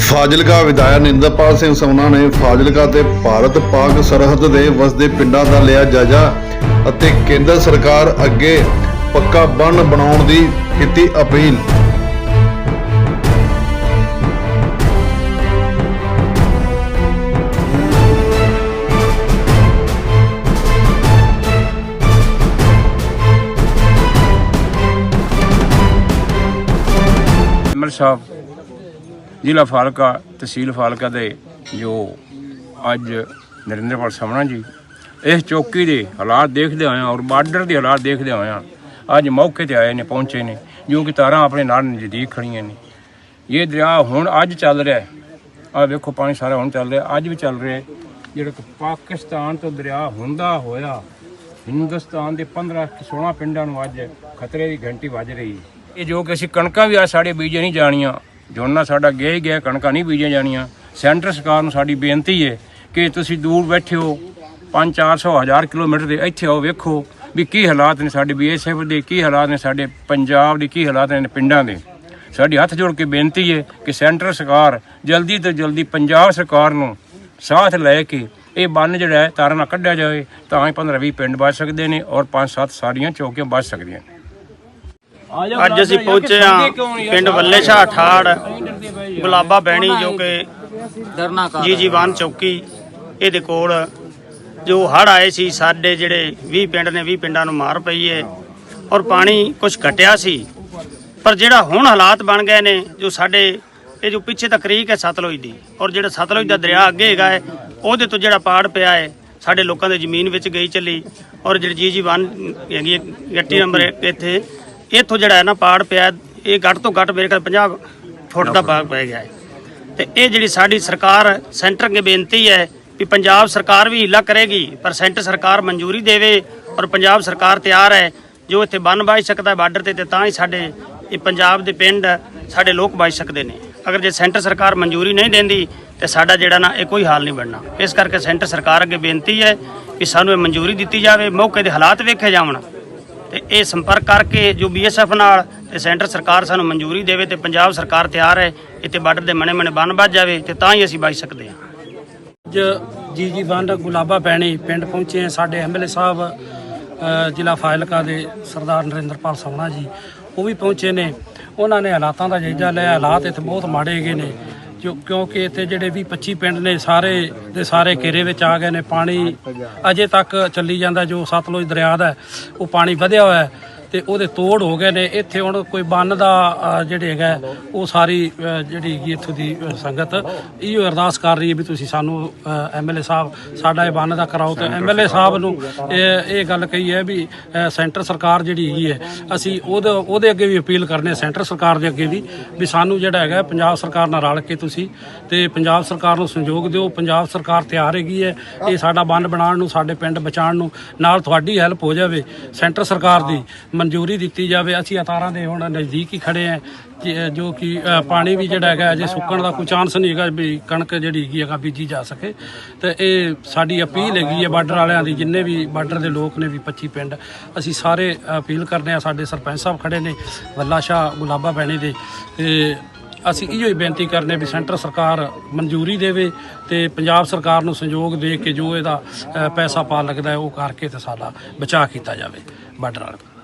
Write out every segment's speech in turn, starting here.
ਫਾਜ਼ਿਲਕਾ ਵਿਧਾਇਕ ਨਿੰਦਰਪਾਲ ਸਿੰਘ ਸੋਨਾ ਨੇ ਫਾਜ਼ਿਲਕਾ ਤੇ ਭਾਰਤ ਪਾਕ ਸਰਹੱਦ ਦੇ ਵਸਦੇ ਪਿੰਡਾਂ ਦਾ ਲਿਆ ਜਾਇਜ਼ਾ ਅਤੇ ਕੇਂਦਰ ਸਰਕਾਰ ਅੱਗੇ ਪੱਕਾ ਬੰਨ ਬਣਾਉਣ ਦੀ ਕੀਤੀ ਅਪੀਲ। ਐਮਐਲ ਸਾਹਿਬ ਜ਼ਿਲ੍ਹਾ ਫਾਲਕਾ, ਤਹਿਸੀਲ ਫਾਲਕਾ ਦੇ ਜੋ ਅੱਜ ਨਰਿੰਦਰਪਾਲ ਸਮਣਾ ਜੀ, ਇਸ ਚੌਕੀ ਦੇ ਹਾਲਾਤ ਦੇਖਦੇ ਆਏ ਔਰ ਬਾਰਡਰ ਦੇ ਹਾਲਾਤ ਦੇਖਦੇ ਆਏ ਅੱਜ ਮੌਕੇ ਤੇ ਆਏ ਨੇ, ਪਹੁੰਚੇ ਨੇ, ਜੋ ਕਿ ਤਾਰਾਂ ਆਪਣੇ ਨਾਲ ਨਜ਼ਦੀਕ ਖੜੀਆਂ ਨੇ। ਇਹ ਦਰਿਆ ਹੁਣ ਅੱਜ ਚੱਲ ਰਿਹਾ ਆ ਵੇਖੋ, ਪਾਣੀ ਸਾਰਾ ਹੁਣ ਚੱਲ ਰਿਹਾ, ਅੱਜ ਵੀ ਚੱਲ ਰਿਹਾ ਜਿਹੜਾ ਕਿ ਪਾਕਿਸਤਾਨ ਤੋਂ ਦਰਿਆ ਹੁੰਦਾ ਹੋਇਆ, ਹਿੰਦੁਸਤਾਨ ਦੇ 15 16 ਪਿੰਡਾਂ ਨੂੰ ਅੱਜ ਖਤਰੇ ਦੀ ਘੰਟੀ ਵੱਜ ਰਹੀ ਹੈ। ਇਹ ਜੋ ਕਿ ਅਸੀਂ ਕਣਕਾਂ ਵੀ ਆ ਸਾਡੇ ਬੀਜੇ ਨਹੀਂ ਜਾਣੀਆਂ ਝੋਨਾ ਸਾਡਾ ਗਿਆ ਹੀ ਗਿਆ ਕਣਕਾਂ ਨਹੀਂ ਬੀਜੀਆਂ ਜਾਣੀਆਂ, ਸੈਂਟਰ ਸਰਕਾਰ ਨੂੰ ਸਾਡੀ ਬੇਨਤੀ ਹੈ ਕਿ ਤੁਸੀਂ ਦੂਰ ਬੈਠੇ ਹੋ 5-400 ਹਜ਼ਾਰ ਕਿਲੋਮੀਟਰ ਦੇ ਇੱਥੇ ਆਓ, ਵੇਖੋ ਵੀ ਕੀ ਹਾਲਾਤ ਨੇ ਸਾਡੇ ਬੀਐਸਐਫ ਦੇ, ਕੀ ਹਾਲਾਤ ਨੇ ਸਾਡੇ ਪੰਜਾਬ ਦੇ, ਕੀ ਹਾਲਾਤ ਨੇ ਪਿੰਡਾਂ ਦੇ। ਸਾਡੀ ਹੱਥ ਜੋੜ ਕੇ ਬੇਨਤੀ ਹੈ ਕਿ ਸੈਂਟਰ ਸਰਕਾਰ ਜਲਦੀ ਤੋਂ ਜਲਦੀ ਪੰਜਾਬ ਸਰਕਾਰ ਨੂੰ ਸਾਥ ਲੈ ਕੇ ਇਹ ਬੰਨ ਜਿਹੜਾ ਹੈ ਤਾਰਾਂ ਨਾਲ ਕੱਢਿਆ ਜਾਵੇ, ਤਾਂ ਹੀ 15-20 ਪਿੰਡ ਬਚ ਸਕਦੇ ਨੇ ਔਰ 5-7 ਸਾਰੀਆਂ ਚੌਕੀਆਂ ਬਚ ਸਕਦੀਆਂ ਨੇ। ਅੱਜ ਅਸੀਂ ਪਹੁੰਚੇ ਹਾਂ ਪਿੰਡ ਵੱਲੇ ਸ਼ਾਹ ਠਾੜ ਗੁਲਾਬਾ ਬਹਿਣੀ ਜੋ ਕਿ ਜੀ ਜੀ ਵਾਨ ਚੌਕੀ ਇਹਦੇ ਕੋਲ ਜੋ ਹੜ ਆਏ ਸੀ ਸਾਡੇ ਜਿਹੜੇ 20 ਪਿੰਡ ਨੇ 20 ਪਿੰਡਾਂ ਨੂੰ ਮਾਰ ਪਈ ਏ ਔਰ ਪਾਣੀ ਕੁਝ ਘਟਿਆ ਸੀ। ਪਰ ਜਿਹੜਾ ਹੁਣ ਹਾਲਾਤ ਬਣ ਗਏ ਨੇ ਜੋ ਸਾਡੇ ਇਹ ਜੋ ਪਿੱਛੇ ਤਾਂ ਕਰੀਕ ਹੈ ਸਤਲੁਜ ਦੀ ਔਰ ਜਿਹੜਾ ਸਤਲੁਜ ਦਾ ਦਰਿਆ ਅੱਗੇ ਹੈਗਾ ਹੈ ਉਹਦੇ ਤੋਂ ਜਿਹੜਾ ਪਾੜ ਪਿਆ ਹੈ ਸਾਡੇ ਲੋਕਾਂ ਦੇ ਜ਼ਮੀਨ ਵਿੱਚ ਗਈ ਚੱਲੀ ਔਰ ਜਿਹੜੀ ਜੀ ਜੀ ਵਨ ਹੈਗੀ ਹੈ, ਗੱਟੀ ਨੰਬਰ ਇੱਥੇ ਇੱਥੋਂ ਜਿਹੜਾ ਹੈ ਨਾ ਪਾੜ ਪਿਆ ਇਹ ਘੱਟ ਤੋਂ ਘੱਟ ਮੇਰੇ ਖਿਆਲ 50 ਫੁੱਟ ਦਾ ਪਾੜ ਪੈ ਗਿਆ ਹੈ। ਤੇ ਇਹ ਜਿਹੜੀ ਸਾਡੀ ਸਰਕਾਰ ਸੈਂਟਰ ਅੱਗੇ ਬੇਨਤੀ ਹੈ ਕਿ ਪੰਜਾਬ ਸਰਕਾਰ ਵੀ ਹੀਲਾ ਕਰੇਗੀ ਪਰ ਸੈਂਟਰ ਸਰਕਾਰ ਮਨਜ਼ੂਰੀ ਦੇਵੇ ਔਰ ਪੰਜਾਬ ਸਰਕਾਰ ਤਿਆਰ ਹੈ। ਜੋ ਇੱਥੇ ਬੰਨ ਬਾਜ ਸਕਦਾ ਹੈ ਬਾਰਡਰ ਤੇ ਤੇ ਤਾਂ ਹੀ ਸਾਡੇ ਇਹ ਪੰਜਾਬ ਦੇ ਪਿੰਡ ਸਾਡੇ ਲੋਕ ਬਾਜ ਸਕਦੇ ਨੇ। ਅਗਰ ਜੇ ਸੈਂਟਰ ਸਰਕਾਰ ਮਨਜ਼ੂਰੀ ਨਹੀਂ ਦਿੰਦੀ ਤੇ ਸਾਡਾ ਜਿਹੜਾ ਨਾ ਇਹ ਕੋਈ ਹਾਲ ਨਹੀਂ ਬਣਨਾ। ਇਸ ਕਰਕੇ ਸੈਂਟਰ ਸਰਕਾਰ ਅੱਗੇ ਬੇਨਤੀ ਹੈ ਕਿ ਸਾਨੂੰ ਇਹ ਮਨਜ਼ੂਰੀ ਦਿੱਤੀ ਜਾਵੇ ਮੌਕੇ ਦੇ ਹਾਲਾਤ ਵੇਖੇ ਜਾਵਣ। ਤੇ ਇਹ ਸੰਪਰਕ ਕਰਕੇ ਜੋ ਬੀਐਸਐਫ ਨਾਲ ਤੇ ਸੈਂਟਰ ਸਰਕਾਰ ਸਾਨੂੰ ਮਨਜ਼ੂਰੀ ਦੇਵੇ ਤੇ ਪੰਜਾਬ ਸਰਕਾਰ ਤਿਆਰ ਹੈ, ਇੱਥੇ ਬਾਰਡਰ ਦੇ ਮਣੇ ਮਣੇ ਬੰਨ ਵੱਜ ਜਾਵੇ ਤੇ ਤਾਂ ਹੀ ਅਸੀਂ ਬਚ ਸਕਦੇ ਹਾਂ। ਅੱਜ ਜੀ ਜੀ ਬੰਦ ਗੁਲਾਬਾ ਪੈਣੀ ਪਿੰਡ ਪਹੁੰਚੇ ਆ ਸਾਡੇ ਐਮਐਲਏ ਸਾਹਿਬ ਜ਼ਿਲ੍ਹਾ ਫਾਜ਼ਿਲਕਾ ਦੇ ਸਰਦਾਰ ਨਰਿੰਦਰਪਾਲ ਸੋਹਣਾ ਜੀ, ਉਹ ਵੀ ਪਹੁੰਚੇ ਨੇ। ਉਹਨਾਂ ਨੇ ਹਾਲਾਤਾਂ ਦਾ ਜਾਇਜ਼ਾ ਲਿਆ, ਹਾਲਾਤ ਇੱਥੇ ਬਹੁਤ ਮਾੜੇ ਹੈਗੇ ਨੇ। ਜੋ ਕਿਉਂਕਿ ਇੱਥੇ ਜਿਹੜੇ ਵੀ 25 ਪਿੰਡ ਨੇ ਸਾਰੇ ਦੇ ਸਾਰੇ ਘੇਰੇ ਵਿੱਚ ਆ ਗਏ ਨੇ, ਪਾਣੀ ਅਜੇ ਤੱਕ ਚੱਲੀ ਜਾਂਦਾ ਜੋ ਸਤਲੁਜ ਦਰਿਆ ਦਾ ਉਹ ਪਾਣੀ ਵਧਿਆ ਹੋਇਆ ਹੈ। ਤੇ ਉਹਦੇ ਤੋੜ ਹੋ ਗਏ ਨੇ। ਇੱਥੇ ਹੁਣ ਕੋਈ ਬੰਨ ਦਾ ਜਿਹੜੇ ਹੈਗਾ ਉਹ ਸਾਰੀ ਜਿਹੜੀ ਹੈਗੀ ਇੱਥੋਂ ਦੀ ਸੰਗਤ ਇਹੋ ਅਰਦਾਸ ਕਰ ਰਹੀ ਹੈ ਵੀ ਤੁਸੀਂ ਸਾਨੂੰ ਐਮਐਲਏ ਸਾਹਿਬ ਸਾਡਾ ਇਹ ਬੰਨ ਦਾ ਕਰਾਓ। ਤੇ ਐਮਐਲਏ ਸਾਹਿਬ ਨੂੰ ਇਹ ਇਹ ਗੱਲ ਕਹੀ ਹੈ ਵੀ ਸੈਂਟਰ ਸਰਕਾਰ ਜਿਹੜੀ ਹੈਗੀ ਹੈ ਅਸੀਂ ਉਹਦੇ ਉਹਦੇ ਅੱਗੇ ਵੀ ਅਪੀਲ ਕਰਨੇ ਸੈਂਟਰ ਸਰਕਾਰ ਦੇ ਅੱਗੇ ਵੀ ਵੀ ਸਾਨੂੰ ਜਿਹੜਾ ਹੈਗਾ ਪੰਜਾਬ ਸਰਕਾਰ ਨਾਲ ਰਲ ਕੇ ਤੁਸੀਂ ਤੇ ਪੰਜਾਬ ਸਰਕਾਰ ਨੂੰ ਸਹਿਯੋਗ ਦਿਓ। ਪੰਜਾਬ ਸਰਕਾਰ ਤਿਆਰ ਹੈਗੀ ਹੈ ਇਹ ਸਾਡਾ ਬੰਨ ਬਣਾਉਣ ਨੂੰ ਸਾਡੇ ਪਿੰਡ ਬਚਾਉਣ ਨੂੰ ਨਾਲ ਤੁਹਾਡੀ ਹੈਲਪ ਹੋ ਜਾਵੇ ਸੈਂਟਰ ਸਰਕਾਰ ਦੀ। ਮਨਜ਼ੂਰੀ ਦਿੱਤੀ ਜਾਵੇ, ਅਸੀਂ ਅਤਾਰਾਂ ਦੇ ਹੁਣ ਨਜ਼ਦੀਕ ਹੀ ਖੜੇ ਆ ਜੋ ਕਿ ਪਾਣੀ ਵੀ ਜਿਹੜਾ ਹੈਗਾ ਅਜੇ ਸੁੱਕਣ ਦਾ ਕੋਈ ਚਾਂਸ ਨਹੀਂ ਹੈਗਾ ਵੀ ਕਣਕ ਜਿਹੜੀ ਹੈਗੀ ਹੈਗਾ ਬੀਜੀ ਜਾ ਸਕੇ। ਤੇ ਇਹ ਸਾਡੀ ਅਪੀਲ ਹੈਗੀ ਹੈ ਬਾਰਡਰ ਵਾਲਿਆਂ ਦੀ, ਜਿੰਨੇ ਵੀ ਬਾਰਡਰ ਦੇ ਲੋਕ ਨੇ ਵੀ 25 ਪਿੰਡ, ਅਸੀਂ ਸਾਰੇ ਅਪੀਲ ਕਰਦੇ ਆ ਸਾਡੇ ਸਰਪੰਚ ਸਾਹਿਬ ਖੜੇ ਨੇ, ਵੱਲਾ ਸ਼ਾਹ ਗੁਲਾਬਾ ਬੈਣੀ ਦੇ, ਤੇ ਅਸੀਂ ਇਹੋ ਹੀ ਬੇਨਤੀ ਕਰਨੇ ਵੀ ਸੈਂਟਰ ਸਰਕਾਰ ਮਨਜ਼ੂਰੀ ਦੇਵੇ ਤੇ ਪੰਜਾਬ ਸਰਕਾਰ ਨੂੰ ਸਹਿਯੋਗ ਦੇ ਕੇ ਜੋ ਇਹਦਾ ਪੈਸਾ ਪਾ ਲੱਗਦਾ ਹੈ ਉਹ ਕਰਕੇ ਤੇ ਸਾਡਾ ਬਚਾਅ ਕੀਤਾ ਜਾਵੇ ਬਾਰਡਰ ਵਾਲੇ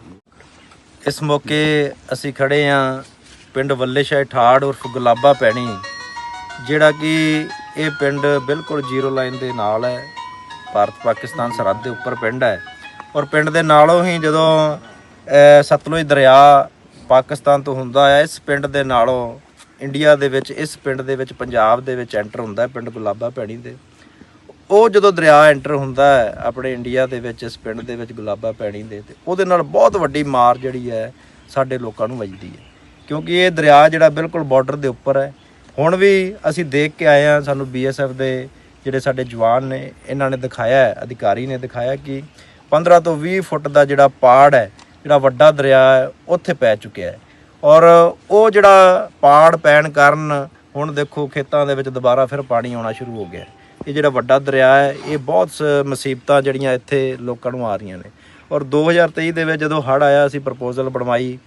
ਇਸ ਮੌਕੇ ਅਸੀਂ ਖੜੇ ਆਂ ਪਿੰਡ ਵੱਲੇਸ਼ਾਹ ਠਾੜ ਉਰਫ ਗੁਲਾਬਾ ਪੈਣੀ, ਜਿਹੜਾ ਕਿ ਇਹ ਪਿੰਡ ਬਿਲਕੁਲ ਜ਼ੀਰੋ ਲਾਈਨ ਦੇ ਨਾਲ ਹੈ। ਭਾਰਤ ਪਾਕਿਸਤਾਨ ਸਰਹੱਦ ਦੇ ਉੱਪਰ ਪਿੰਡ ਹੈ ਔਰ ਪਿੰਡ ਦੇ ਨਾਲੋਂ ਹੀ ਜਦੋਂ ਸਤਲੁਜ ਦਰਿਆ ਪਾਕਿਸਤਾਨ ਤੋਂ ਹੁੰਦਾ ਹੈ, ਇਸ ਪਿੰਡ ਦੇ ਨਾਲੋਂ ਇੰਡੀਆ ਦੇ ਵਿੱਚ, ਇਸ ਪਿੰਡ ਦੇ ਵਿੱਚ, ਪੰਜਾਬ ਦੇ ਵਿੱਚ ਐਂਟਰ ਹੁੰਦਾ ਪਿੰਡ ਗੁਲਾਬਾ ਪੈਣੀ ਦੇ। ਉਹ ਜਦੋਂ ਦਰਿਆ ਐਂਟਰ ਹੁੰਦਾ ਹੈ, ਆਪਣੇ ਇੰਡੀਆ ਦੇ ਵਿੱਚ, ਇਸ ਪਿੰਡ ਦੇ ਵਿੱਚ ਗੁਲਾਬਾ ਪੈਣੀ ਦੇ ਤੇ, ਉਹਦੇ ਨਾਲ ਬਹੁਤ ਵੱਡੀ ਮਾਰ ਜਿਹੜੀ ਹੈ, ਸਾਡੇ ਲੋਕਾਂ ਨੂੰ ਵੱਜਦੀ ਹੈ। ਕਿਉਂਕਿ ਇਹ ਦਰਿਆ ਜਿਹੜਾ ਬਿਲਕੁਲ ਬਾਰਡਰ ਦੇ ਉੱਪਰ ਹੈ। ਹੁਣ ਵੀ ਅਸੀਂ ਦੇਖ ਕੇ ਆਏ ਆ ਸਾਨੂੰ ਬੀਐਸਐਫ ਦੇ ਜਿਹੜੇ ਸਾਡੇ ਜਵਾਨ ਨੇ, ਇਹਨਾਂ ਨੇ ਦਿਖਾਇਆ ਅਧਿਕਾਰੀ ਨੇ ਦਿਖਾਇਆ ਕਿ 15 ਤੋਂ 20 ਫੁੱਟ ਦਾ ਜਿਹੜਾ ਪਾੜ ਹੈ, ਜਿਹੜਾ ਵੱਡਾ ਦਰਿਆ ਹੈ, ਉੱਥੇ ਪੈ ਚੁੱਕਿਆ ਹੈ। ਔਰ ਉਹ ਜਿਹੜਾ ਪਾੜ ਪੈਣ ਕਾਰਨ ਹੁਣ ਦੇਖੋ ਖੇਤਾਂ ਦੇ ਵਿੱਚ ਦੁਬਾਰਾ ਫਿਰ ਪਾਣੀ ਆਉਣਾ ਸ਼ੁਰੂ ਹੋ ਗਿਆ ਇਹ ਜਿਹੜਾ ਵੱਡਾ ਦਰਿਆ ਹੈ, ਇਹ ਬਹੁਤ ਸ- ਮੁਸੀਬਤਾਂ ਜਿਹੜੀਆਂ ਇੱਥੇ ਲੋਕਾਂ ਨੂੰ ਆ ਰਹੀਆਂ ਨੇ। ਔਰ 2023 ਦੇ ਵਿੱਚ ਜਦੋਂ ਹੜ੍ਹ ਆਇਆ, ਅਸੀਂ ਪ੍ਰਪੋਜ਼ਲ ਬਣਵਾਈ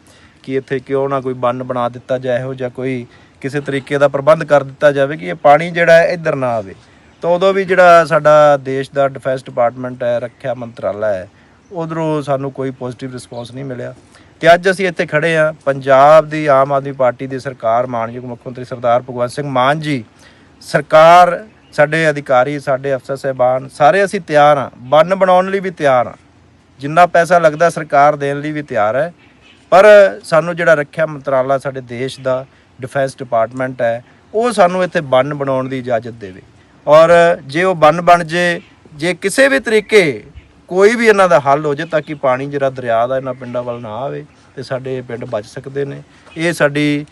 ਕਿ ਇੱਥੇ ਕਿਉਂ ਨਾ ਕੋਈ ਬੰਨ ਬਣਾ ਦਿੱਤਾ ਜਾਏ, ਇਹੋ ਜਿਹਾ ਕੋਈ ਕਿਸੇ ਤਰੀਕੇ ਦਾ ਪ੍ਰਬੰਧ ਕਰ ਦਿੱਤਾ ਜਾਵੇ ਕਿ ਇਹ ਪਾਣੀ ਜਿਹੜਾ ਹੈ, ਇੱਧਰ ਨਾ ਆਵੇ। ਤਾਂ ਉਦੋਂ ਵੀ ਜਿਹੜਾ ਸਾਡਾ ਦੇਸ਼ ਦਾ ਡਿਫੈਂਸ ਡਿਪਾਰਟਮੈਂਟ ਹੈ, ਰੱਖਿਆ ਮੰਤਰਾਲਾ ਹੈ, ਉਧਰੋਂ ਸਾਨੂੰ ਕੋਈ ਪੋਜ਼ਿਟਿਵ ਰਿਸਪੌਂਸ ਨਹੀਂ ਮਿਲਿਆ। ਤੇ ਅੱਜ ਅਸੀਂ ਇੱਥੇ ਖੜੇ ਆ ਪੰਜਾਬ ਦੀ ਆਮ ਆਦਮੀ ਪਾਰਟੀ ਦੀ ਸਰਕਾਰ, ਮਾਨਯੋਗ ਮੁੱਖ ਮੰਤਰੀ ਸਰਦਾਰ ਭਗਵੰਤ ਸਿੰਘ ਮਾਨ ਜੀ, ਸਰਕਾਰ ਸਾਡੇ ਅਧਿਕਾਰੀ, ਸਾਡੇ ਅਫਸਰ ਸਹਿਬਾਨ, ਸਾਰੇ ਅਸੀਂ ਤਿਆਰ ਆ ਬੰਨ ਬਣਾਉਣ ਲਈ ਵੀ ਤਿਆਰ ਆ ਜਿੰਨਾ ਪੈਸਾ ਲੱਗਦਾ ਸਰਕਾਰ ਦੇਣ ਲਈ ਵੀ ਤਿਆਰ ਹੈ। ਪਰ ਸਾਨੂੰ ਜਿਹੜਾ ਰੱਖਿਆ ਮੰਤਰਾਲਾ ਸਾਡੇ ਦੇਸ਼ ਦਾ ਡਿਫੈਂਸ ਡਿਪਾਰਟਮੈਂਟ ਹੈ, ਉਹ ਸਾਨੂੰ ਇੱਥੇ ਬੰਨ ਬਣਾਉਣ ਦੀ ਇਜਾਜ਼ਤ ਦੇਵੇ। ਔਰ ਜੇ ਉਹ ਬੰਨ ਬਣ ਜੇ ਜੇ ਕਿਸੇ ਵੀ ਤਰੀਕੇ ਕੋਈ ਵੀ ਇਹਨਾਂ ਦਾ ਹੱਲ ਹੋ ਜੇ ਤਾਂ ਕਿ ਪਾਣੀ ਜਿਹੜਾ ਦਰਿਆ ਦਾ ਇਹਨਾਂ ਪਿੰਡਾਂ ਵੱਲ ਨਾ ਆਵੇ ਤੇ ਸਾਡੇ ਪਿੰਡ ਬਚ ਸਕਦੇ ਨੇ। ਇਹ ਸਾਡੀ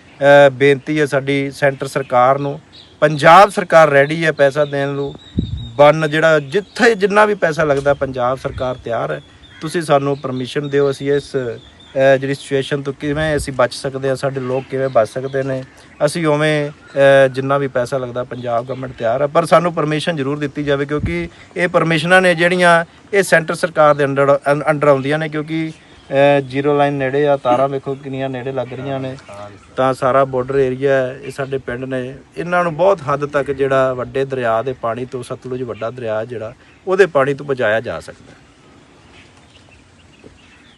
ਬੇਨਤੀ ਹੈ ਸਾਡੀ ਸੈਂਟਰ ਸਰਕਾਰ ਨੂੰ ਪੰਜਾਬ ਸਰਕਾਰ ਰੈਡੀ ਹੈ ਪੈਸਾ ਦੇਣ ਨੂੰ। ਬੰਨ ਜਿਹੜਾ, ਜਿੱਥੇ ਜਿੰਨਾ ਵੀ ਪੈਸਾ ਲੱਗਦਾ, ਪੰਜਾਬ ਸਰਕਾਰ ਤਿਆਰ ਹੈ। ਤੁਸੀਂ ਸਾਨੂੰ ਪਰਮਿਸ਼ਨ ਦਿਓ, ਅਸੀਂ ਇਸ ਜਿਹੜੀ ਸਿਚੁਏਸ਼ਨ ਤੋਂ ਕਿਵੇਂ ਅਸੀਂ ਬਚ ਸਕਦੇ ਹਾਂ, ਸਾਡੇ ਲੋਕ ਕਿਵੇਂ ਬਚ ਸਕਦੇ ਨੇ। ਅਸੀਂ ਉਵੇਂ ਜਿੰਨਾ ਵੀ ਪੈਸਾ ਲੱਗਦਾ, ਪੰਜਾਬ ਗਵਰਨਮੈਂਟ ਤਿਆਰ ਹੈ। ਪਰ ਸਾਨੂੰ ਪਰਮਿਸ਼ਨ ਜ਼ਰੂਰ ਦਿੱਤੀ ਜਾਵੇ, ਕਿਉਂਕਿ ਇਹ ਪਰਮਿਸ਼ਨਾਂ ਨੇ ਜਿਹੜੀਆਂ ਇਹ ਸੈਂਟਰ ਸਰਕਾਰ ਦੇ ਅੰਡਰ ਅੰਡਰ ਆਉਂਦੀਆਂ ਨੇ, ਕਿਉਂਕਿ ਜ਼ੀਰੋ ਲਾਈਨ ਨੇੜੇ ਆ, ਤਾਰਾਂ ਵੇਖੋ ਕਿੰਨੀਆਂ ਨੇੜੇ ਲੱਗ ਰਹੀਆਂ ਨੇ। ਤਾਂ ਸਾਰਾ ਬਾਰਡਰ ਏਰੀਆ ਇਹ ਸਾਡੇ ਪਿੰਡ ਨੇ। ਇਹਨਾਂ ਨੂੰ ਬਹੁਤ ਹੱਦ ਤੱਕ ਜਿਹੜਾ ਵੱਡੇ ਦਰਿਆ ਦੇ ਪਾਣੀ ਤੋਂ ਸਤਲੁਜ ਵੱਡਾ ਦਰਿਆ ਜਿਹੜਾ, ਉਹਦੇ ਪਾਣੀ ਤੋਂ ਬਚਾਇਆ ਜਾ ਸਕਦਾ।